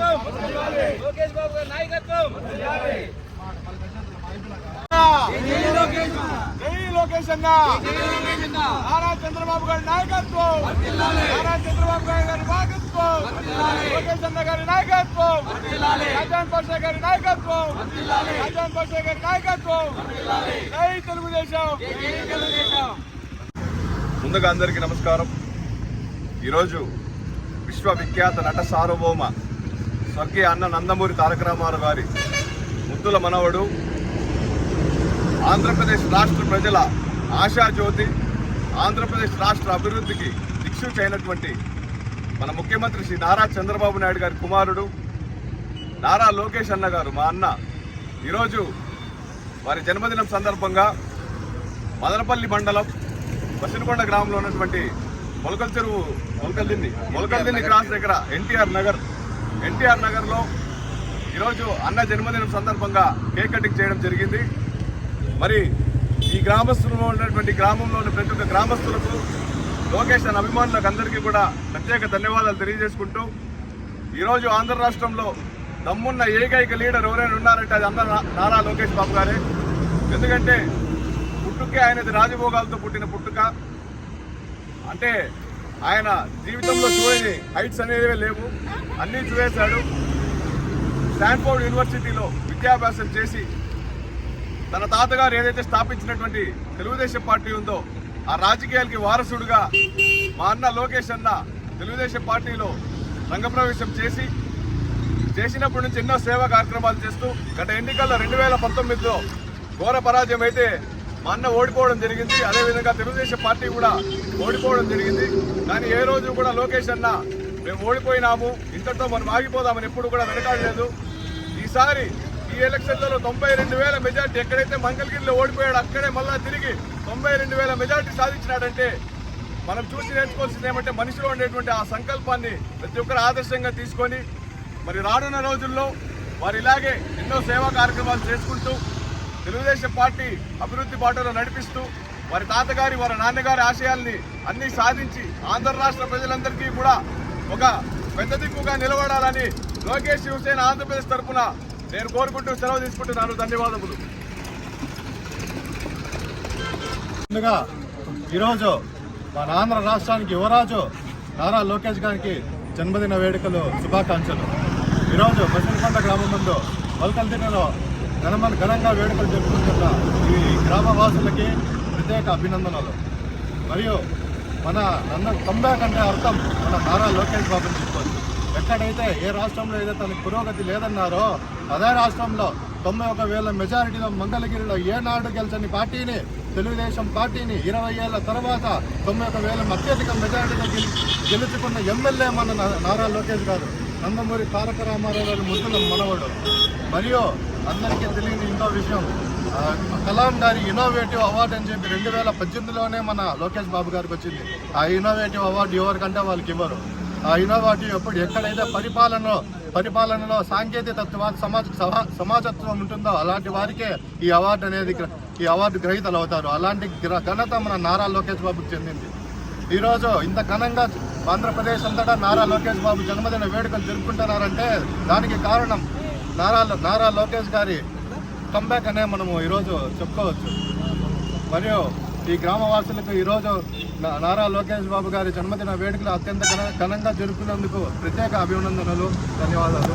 నాయకత్వం లోకేష్ బాబు గారి నాయకత్వం నారా చంద్రబాబు గారి నాయకత్వం నారా చంద్రబాబు గారి నాయకత్వం లోకేష్ అన్న గారి నాయకత్వం రాజాన్ పాషా గారి నాయకత్వం రాజాన్ పాషా గారి నాయకత్వం తెలుగుదేశం ముందుగా అందరికీ నమస్కారం. ఈరోజు విశ్వవిఖ్యాత నట సార్వభౌమ స్వర్గీయ అన్న నందమూరి తారక రామారావు గారి ముద్దుల మనవడు ఆంధ్రప్రదేశ్ రాష్ట్ర ప్రజల ఆశాజ్యోతి ఆంధ్రప్రదేశ్ రాష్ట్ర అభివృద్ధికి దిక్సూచి అయినటువంటి మన ముఖ్యమంత్రి శ్రీ నారా చంద్రబాబు నాయుడు గారి కుమారుడు నారా లోకేష్ అన్న గారు మా అన్న. ఈరోజు వారి జన్మదినం సందర్భంగా మదనపల్లి మండలం బసినకొండ గ్రామంలో ఉన్నటువంటి మొలకల్ చెరువు మొలకల్ దిన్ని మొలకల్ దిన్ని క్రాస్ దగ్గర ఎన్టీఆర్ నగర్ ఎన్టీఆర్ నగర్లో ఈరోజు అన్న జన్మదినం సందర్భంగా కేక్ కటింగ్ చేయడం జరిగింది. మరి ఈ గ్రామస్తులలో ఉన్నటువంటి గ్రామంలో ఉన్న ప్రతి ఒక్క గ్రామస్తులకు లోకేష్ అన్న అభిమానులకు అందరికీ కూడా ప్రత్యేక ధన్యవాదాలు తెలియజేసుకుంటూ ఈరోజు ఆంధ్ర రాష్ట్రంలో దమ్మున్న ఏకైక లీడర్ ఎవరైనా ఉన్నారంటే అది అన్న నారా లోకేష్ బాబు గారే. ఎందుకంటే పుట్టుకే ఆయనది రాజభోగాలతో పుట్టిన పుట్టుక. అంటే ఆయన జీవితంలో చూడని హైట్స్ అనేవి లేవు. అన్నీ చూసేశాడు. స్టాన్ఫోర్డ్ యూనివర్సిటీలో విద్యాభ్యాసం చేసి తన తాతగారు ఏదైతే స్థాపించినటువంటి తెలుగుదేశం పార్టీ ఉందో ఆ రాజకీయాలకి వారసుడుగా మా అన్న లోకేష్ అన్న తెలుగుదేశం పార్టీలో రంగప్రవేశం చేసి చేసినప్పటి నుంచి ఎన్నో సేవా కార్యక్రమాలు చేస్తూ గత ఎన్నికల్లో రెండు వేల పంతొమ్మిదిలో ఘోర పరాజయం అయితే మా అన్న ఓడిపోవడం జరిగింది. అదేవిధంగా తెలుగుదేశం పార్టీ కూడా ఓడిపోవడం జరిగింది. కానీ ఏ రోజు కూడా లోకేష్ అన్న మేము ఓడిపోయినాము ఇంతటితో మనం ఆగిపోదామని ఎప్పుడు కూడా వెనకాడలేదు. ఈసారి ఈ ఎలక్షన్లలో తొంభై రెండు వేల మెజార్టీ ఎక్కడైతే మంగళగిరిలో ఓడిపోయాడు అక్కడే మళ్ళా తిరిగి తొంభై రెండు వేల మెజార్టీ సాధించినాడంటే మనం చూసి నేర్చుకోవాల్సింది ఏమంటే మనిషిలో ఉండేటువంటి ఆ సంకల్పాన్ని ప్రతి ఒక్కరు ఆదర్శంగా తీసుకొని మరి రానున్న రోజుల్లో వారు ఇలాగే ఎన్నో సేవా కార్యక్రమాలు చేసుకుంటూ తెలుగుదేశం పార్టీ అభివృద్ధి బాటలో నడిపిస్తూ వారి తాతగారి వారి నాన్నగారి ఆశయాల్ని అన్ని సాధించి ఆంధ్ర రాష్ట్ర ప్రజలందరికీ కూడా ఒక పెద్ద దిక్కుగా నిలబడాలని లోకేష్ శివసేన ఆంధ్రప్రదేశ్ తరఫున నేను కోరుకుంటూ సెలవు తీసుకుంటున్నాను. ధన్యవాదములు. ముందుగా ఈరోజు మన ఆంధ్ర రాష్ట్రానికి యువరాజు నారా లోకేష్ గారికి జన్మదిన వేడుకలు శుభాకాంక్షలు. ఈరోజు బసిరికొండ గ్రామం ముందు వల్కల్దినలో ఘనమని ఘనంగా వేడుకలు జరుపుకుంటున్న ఈ గ్రామవాసులకి ప్రత్యేక అభినందనలు. మరియు మన నంద కంబ్యాక్ అంటే అర్థం మన నారా లోకేష్ బాబుని చెప్పుకోవచ్చు ఎక్కడైతే ఏ రాష్ట్రంలో అయితే తనకు పురోగతి లేదన్నారో అదే రాష్ట్రంలో తొంభై ఒక వేల మెజారిటీలో మంగళగిరిలో ఏనాడు గెలిచని పార్టీని తెలుగుదేశం పార్టీని ఇరవై ఏళ్ళ తర్వాత తొంభై ఒక వేల అత్యధిక మెజారిటీలో గెలి గెలుచుకున్న ఎమ్మెల్యే మన నారా లోకేష్ గారు. నందమూరి తారక రామారావు గారి ముద్దుల మనవడు. మరియు అందరికీ తెలియని ఇంకో విషయం. కలాం గారి ఇన్నోవేటివ్ అవార్డు అని చెప్పి రెండు వేల పద్దెనిమిదిలోనే మన లోకేష్ బాబు గారికి వచ్చింది. ఆ ఇన్నోవేటివ్ అవార్డు ఎవరికంటే వాళ్ళకి ఇవ్వరు. ఆ ఇన్నోవేటివ్ ఎప్పుడు ఎక్కడైతే పరిపాలనలో పరిపాలనలో సాంకేతిక తత్వ సమాజ సమాజత్వం ఉంటుందో అలాంటి వారికే ఈ అవార్డు అనేది ఈ అవార్డు గ్రహీతలు అవుతారు. అలాంటి గ్ర- ఘనత మన నారా లోకేష్ బాబుకి చెందింది. ఈరోజు ఇంత ఘనంగా ఆంధ్రప్రదేశ్ అంతటా నారా లోకేష్ బాబు జన్మదిన వేడుకలు జరుపుకుంటున్నారంటే దానికి కారణం నారా నారా లోకేష్ గారి కంబ్యాక్ అనే మనము ఈరోజు చెప్పుకోవచ్చు. మరియు ఈ గ్రామవాసులకు ఈరోజు నారా లోకేష్ బాబు గారి జన్మదిన వేడుకలు అత్యంత ఘన- ఘనంగా జరుపుకున్నందుకు ప్రత్యేక అభినందనలు ధన్యవాదాలు.